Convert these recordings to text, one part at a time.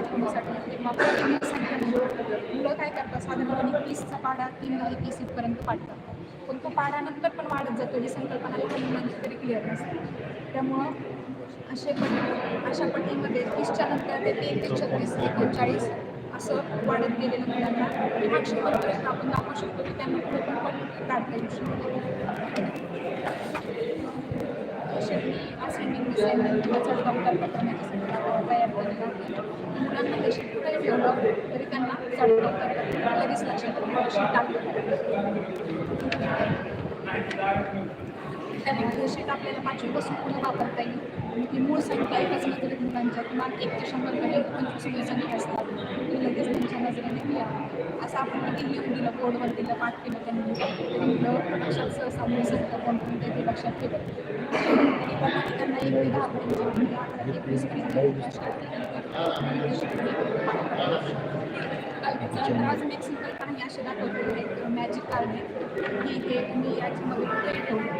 दाखवण्यासाठी किंवा कमी मुलं काय करतात? साधारणपणे तीसचा पाडा तीन एक पर्यंत पाडतात. पण तो पाडानंतर पण वाढत जातो ही संकल्पना लहान मुलांची तरी क्लिअर नसते. त्यामुळं असे पट अशा पटीमध्ये तीसच्या नंतर ते तीन ते छत्तीस एकोणचाळीस असं वाढत गेलेलं मुलांना किंवा शेवटपर्यंत आपण दाखवू शकतो की त्यांना पुढे पण पण काढता येऊ शकतो शेवटी असेंडिंग डिसेंडिंग किंवा चढ उतार करण्यासाठी आपण तयार केलेला आहे मुलांना हे कुठेही ठेवलं तरी त्यांना चढ लगेच लक्षात शीट त्यामुळे आपल्याला पाचवीपासून पुढे वापरता येईल ही मूळ संख्या एकाच नजरेत मुलांच्या किमान एक ते शंभरपर्यंत पंचवीस संख्या असतात ती लगेच त्यांच्या नजरेने असं आपण किती लिहून दिलं बोर्डवर दिलं पाठ केलं त्यांनी सहसा मूळ संख्या कोणकोणत्या ते लक्षात ठेवत. त्यांना एक ते दहापर्यंत अकरा एकवीसपर्यंत तर अजून एक संकल्पना मी अशी दाखवतो मॅजिक की हे तुम्ही याच्यामध्ये कुठेही ठेवू आणि याच्यामध्ये ज्याच्या वेगवेगळ्या संख्या आणि या तीन संख्यांची बेरीज सेम असं एक प्लेट ठेवलं.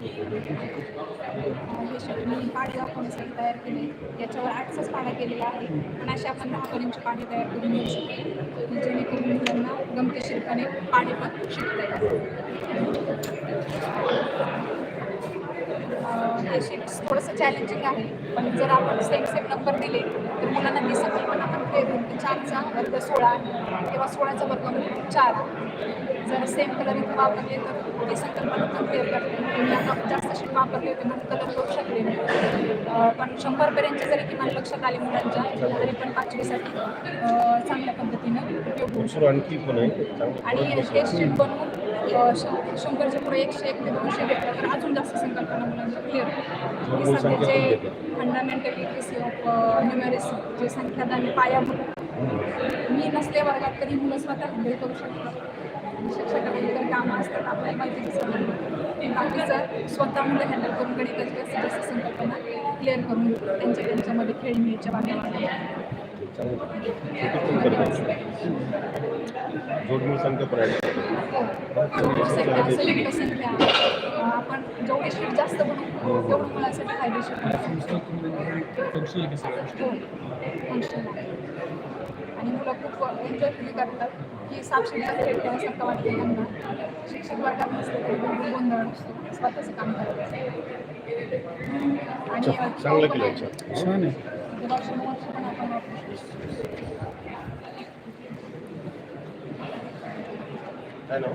मी पाढे दाखवण्यासाठी तयार केले याच्यावर आठचाच पाढा केलेला आहे आणि अशा आपण दहापर्यंतचे पाणी तयार करून घेऊ शकतो जेणेकरून मुलांना गमतीशीरपणे पाणी पण शिकता येईल. हे शीट्स थोडंसं चॅलेंजिंग आहे. पण जर आपण सेम सेम नंबर दिले तर मुलांना ती संकल्पना पण होईल की चारचा वर्ग सोळा किंवा सोळाचा वर्ग म्हणून चार. जर सेम कलर इथे वापरले तर ती संकल्पना पण क्लिअर करते. जास्त शीट वापरले होते म्हणून कलर करू शकले नाही पण शंभरपर्यंतचे जरी किमान लक्षात आले मुलांच्या तरी पण पाचवीसाठी चांगल्या पद्धतीनं उपयोग होऊ शकतो. आणि. शीट बनवून शंभरच्या पुढे एकशे एक ते दोनशे घेतलं तर अजून जास्त संकल्पना मुलांना क्लिअर होईल संख्या पण सध्याचे घेतात. फंडामेंटल लिटरसी ऑफ न्युमेरिसी जे संख्यादान पायाभूत मी नसले वर्गात तरी मुलं स्वतः हँडल करू शकतात. शिक्षकांना इतर कामं असतात आपल्याला माहिती दिसत बाकीचं स्वतः मुलं हँडल करून गणिताची जास्तीत जास्त संकल्पना क्लिअर करून त्यांच्या त्यांच्यामध्ये खेळीमेळीच्या छोटी पण करतात जोडमूळ संख्या संयुक्त संख्या अं, आपण जेवढे शीट जास्त बनवू तेवढं मुलांसाठी फायदेशीर हो आणि मुलं खूप एन्जॉय फील करतात. की साक्षीचा खेळ खेळण्यासारखं वाटतं त्यांना. शिक्षक वर्गात नसतं तरी गोंधळ नसतो स्वतःचं काम करत आणि चांगलं केलं. छान आहे वर्षानुवर्ष पण आपण वापरू शकतो काय नाव.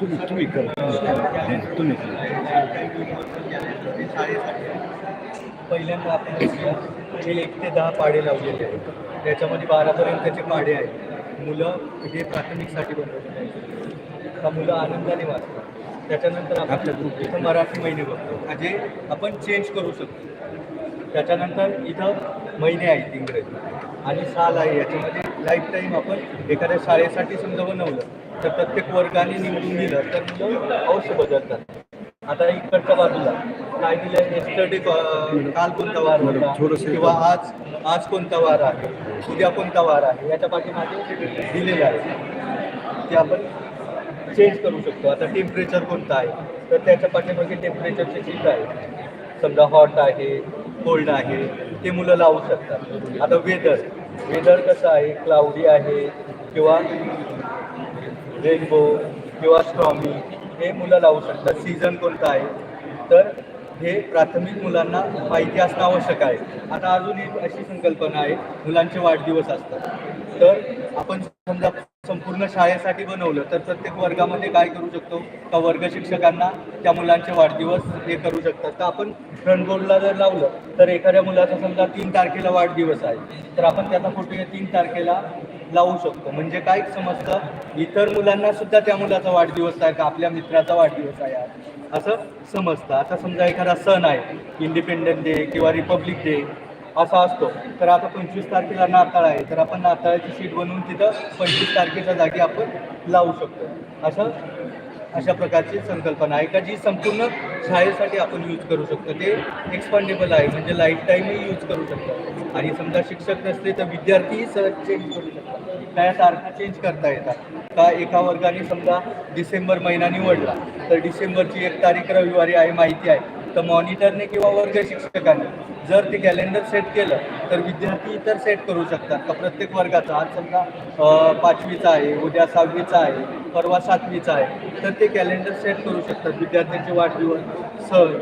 तुम्ही तुम्ही पहिल्यांदा आपण एक ते दहा पाडे लावलेले आहेत. त्याच्यामध्ये बारापर्यंतचे पाडे आहेत. मुलं हे प्राथमिकसाठी बनवलेले आहेत. का मुलं आनंदाने वाचतात. त्याच्यानंतर आपण इथं मराठी महिने बघतो. का जे आपण चेंज करू शकतो. त्याच्यानंतर इथं महिने आहेत इंग्रजी. आणि साल आहे याच्यामध्ये. लाईफ टाईम आपण एखाद्या शाळेसाठी समजा बनवलं तर प्रत्येक वर्गाने निवडून दिलं तर मुलं अवश्य बदलतात. आता इकडच्या बाजूला काय दिलं एस्टरडे काल कोणता वार होता? किंवा आज आज कोणता वार आहे? उद्या कोणता वार आहे? याच्या पाठीमागे दिलेलं आहे. ते आपण चेंज करू शकतो. आता टेम्परेचर कोणतं आहे? तर त्याच्या पाठीमागे टेम्परेचरचे चिन्ह आहे समजा हॉट आहे कोल्ड आहे ते मुलं लावू शकतात. आता वेदर वेदर कसं आहे? क्लाउडी आहे किंवा रेनबो किंवा स्ट्रॉमी हे मुलं लावू शकतात. सीझन कोणता आहे? तर हे प्राथमिक मुलांना माहिती असणं आवश्यक आहे. आता अजून एक अशी संकल्पना आहे मुलांचे वाढदिवस असतात. तर आपण समजा संपूर्ण शाळेसाठी बनवलं. तर प्रत्येक वर्गामध्ये काय करू शकतो? का वर्ग शिक्षकांना त्या मुलांचे वाढदिवस हे करू शकतात? तर आपण फ्रंट जर लावलं तर एखाद्या मुलाचा समजा तीन तारखेला वाढदिवस आहे. तर आपण त्याचा फोटो या तीन तारखेला लावू शकतो. म्हणजे काय समजतं? इतर मुलांना सुद्धा त्या मुलाचा वाढदिवस आहे का आपल्या मित्राचा वाढदिवस आहे असं समजतं. आता समजा एखादा सण आहे इंडिपेंडन्स डे किंवा रिपब्लिक डे असा असतो. तर आता पंचवीस तारखेला नाताळ आहे. तर आपण नाताळाची शीट बनवून तिथं पंचवीस तारखेच्या जागी आपण लावू शकतो. असं अशा प्रकारची संकल्पना आहे का जी संपूर्ण शाळेसाठी आपण यूज करू शकतो. ते एक्सपांडेबल आहे. म्हणजे लाईफ टाईमही यूज करू शकतो. आणि समजा शिक्षक नसले तर विद्यार्थीही सहज चेंज करू शकतात. त्या तारखा चेंज करता येतात. का एका वर्गाने समजा डिसेंबर महिना निवडला तर डिसेंबरची एक तारीख रविवारी आहे माहिती आहे. तर मॉनिटरने किंवा वर्ग शिक्षकाने जर ते कॅलेंडर सेट केलं तर विद्यार्थी इतर सेट करू शकतात. का प्रत्येक वर्गाचा? आज समजा पाचवीचा आहे उद्या सहावीचा आहे परवा सातवीचा आहे तर ते कॅलेंडर सेट करू शकतात. विद्यार्थ्यांचे वाढदिवस सण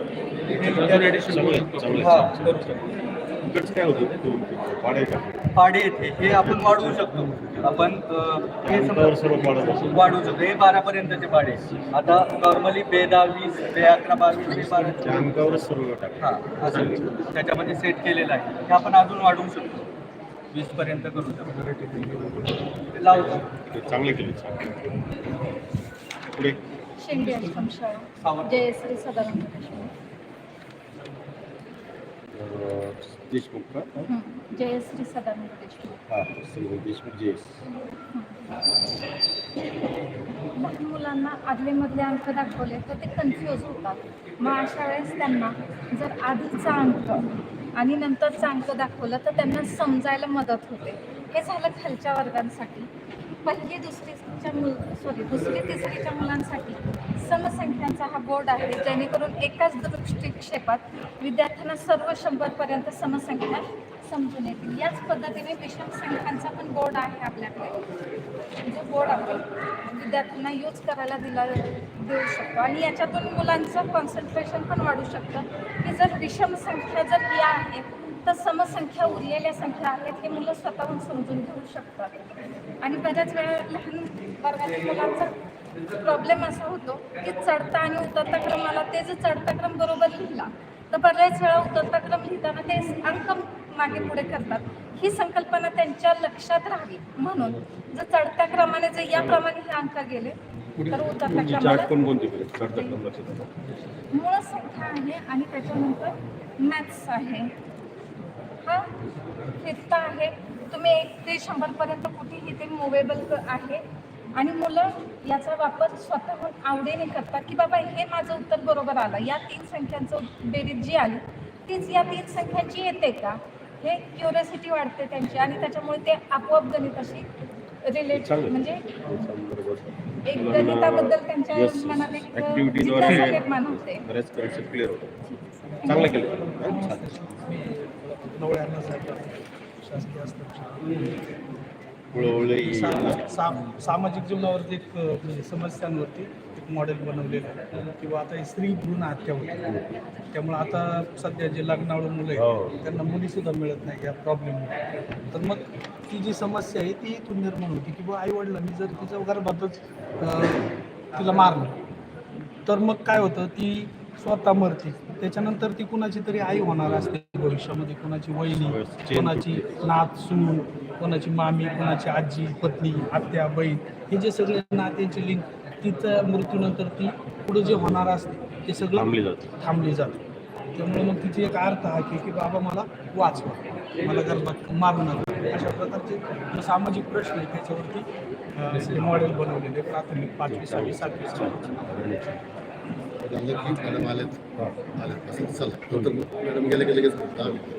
हे विद्यार्थी. हा करू शकतात. इकडचं काय होतं पाडे येथे. हे आपण वाढवू शकतो. आपण हे वाढवू शकतो. हे बारा पर्यंतचे पाडे. आता नॉर्मली बे दहा वीस बे अकरा बावीस बे बारा. त्या अंकावरच सर्व टाक हा असं. त्याच्यामध्ये सेट केलेलं आहे. हे आपण अजून वाढवू शकतो. वीस पर्यंत करू शकतो. लावू चांगले केले. चांगले. पुढे. सावंत. जयश्री सदानंद देशमुख का. जयश्री सदानंद देशमुख. हां श्री देशमुख लहान मुलांना आदलेमधले अंक दाखवले तर ते कन्फ्यूज होतात. मग अशा वेळेस त्यांना जर आधीचा अंक आणि नंतरचा अंक दाखवलं तर त्यांना समजायला मदत होते. हे झालं खालच्या वर्गांसाठी. पहिली दुसरीच्या मुल सॉरी दुसरी तिसरीच्या मुलांसाठी समसंख्यांचा हा बोर्ड आहे जेणेकरून एकाच दृष्टिक्षेपात विद्यार्थ्यांना सर्व शंभरपर्यंत समसंख्या समजून येतील. याच पद्धतीने विषम संख्यांचा पण बोर्ड आहे आपल्याकडे. जो बोर्ड आपण विद्यार्थ्यांना यूज करायला दिला देऊ शकतो. आणि याच्यातून मुलांचं कॉन्सन्ट्रेशन पण वाढू शकतं. की जर विषम संख्या जर या समसंख्या उरलेल्या संख्या आहेत हे मुलं स्वतःहून समजून घेऊ शकतात. आणि बऱ्याच वेळा लहान वर्गातील मुलांचा प्रॉब्लेम असा होतो की चढता आणि उतरता क्रमाला ते जर चढता क्रम बरोबर लिहिला तर बऱ्याच वेळा उतरता क्रम लिहिताना ते अंक मागे पुढे करतात. ही संकल्पना त्यांच्या लक्षात राहावी. म्हणून जर चढत्या क्रमाने जर याप्रमाणे हे अंक गेले तर उतरत्या क्रमाला. मूळ संख्या आहे आणि त्याच्यानंतर मॅथ्स आहे. हा फिरता आहे. तुम्ही एक ते शंभरपर्यंत कुठेही ते मुवेबल आहे. आणि मुलं याचा वापर स्वतःहून आवडीने करतात की बाबा हे माझं उत्तर बरोबर आलं. या तीन संख्यांचं बेरीज जी आली तीच या तीन संख्यांची येते का? हे क्युरियोसिटी वाढते त्यांची आणि त्याच्यामुळे ते आपोआप गणिताशी रिलेट. म्हणजे एक गणिताबद्दल त्यांच्या. मनात एक निर्माण होते हां. नवळ्यांना शासकीय हस्तक्षेप. सामाजिक जीवनावरती एक म्हणजे समस्यांवरती एक मॉडेल बनवलेलं आहे. किंवा आता ही स्त्री भ्रूण हत्या होते. त्यामुळे आता सध्या जे लग्नाळू मुलं हो. आहेत त्यांना मुलीसुद्धा मिळत नाही या प्रॉब्लेममुळे तर मग ती जी समस्या आहे ती इथून निर्माण होती. की आई वडिलांनी जर तिच्या गर्भातच तिला मारलं तर मग काय होतं? ती स्वतः मरते. त्याच्यानंतर ती कुणाची तरी आई होणार असते भविष्यामध्ये. कुणाची वहिनी कोणाची नात सून कोणाची मामी कोणाची आजी पत्नी आत्या बहीण हे जे सगळे नात्याचे लिंक तिचं मृत्यूनंतर ती पुढे जे होणार असते ते सगळं थांबली जाते. थांबली जाते. त्यामुळे मग तिची एक अर्थ हा की की बाबा मला वाचवा. मला गर्भात मारू नका अशा प्रकारचे सामाजिक प्रश्न आहेत त्याच्यावरती मॉडेल बनवलेले प्राथमिक पाचवी सहावी सातवी मॅडम आलेत आलेत असं चला नंतर मॅडम गेले की लगेच दहा मिनिटं.